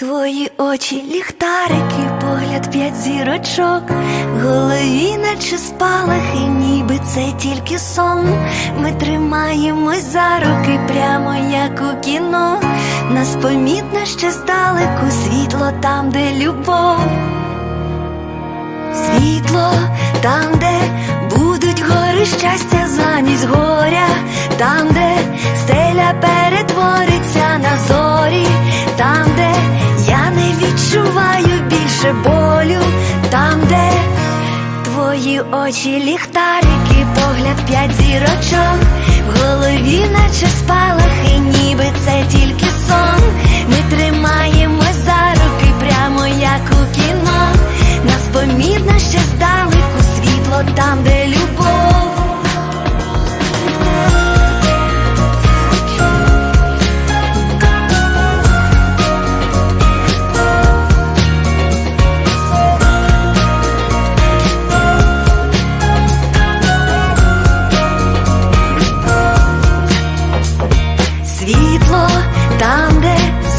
Твої очі, ліхтарики, погляд п'ять зірочок, в голові, наче спалахи, ніби це тільки сон. Ми тримаємось за руки, прямо як у кіно. Нас помітно ще здалеку, світло там, де любов. Світло там, де будуть гори щастя замість горя, там, де стеля перетвориться очі, ліхтарики, погляд п'ять зірочок, в голові, наче спалахи,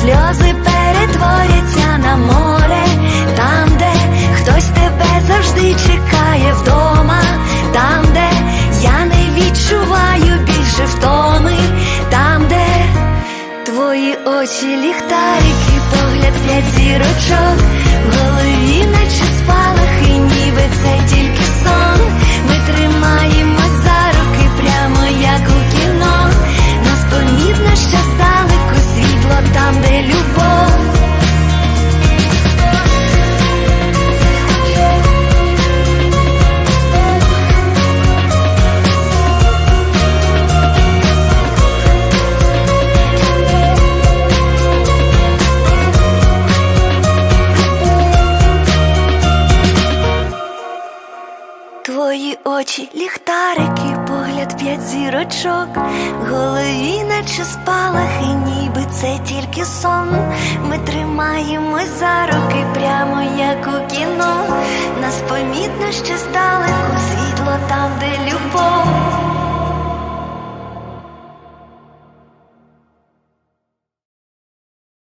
сльози перетворяться на море, там, де хтось тебе завжди чекає вдома, там, де я не відчуваю більше втоми, там, де твої очі, ліхтарики, погляд п'ять зірочок, в голові, наче твої очі, ліхтарики, погляд п'ять зірочок, голові, наче спалахи, ніби це тільки сон. Ми тримаємось за руки, прямо як у кіно. Нас помітно ще здалеку, світло там, де любов.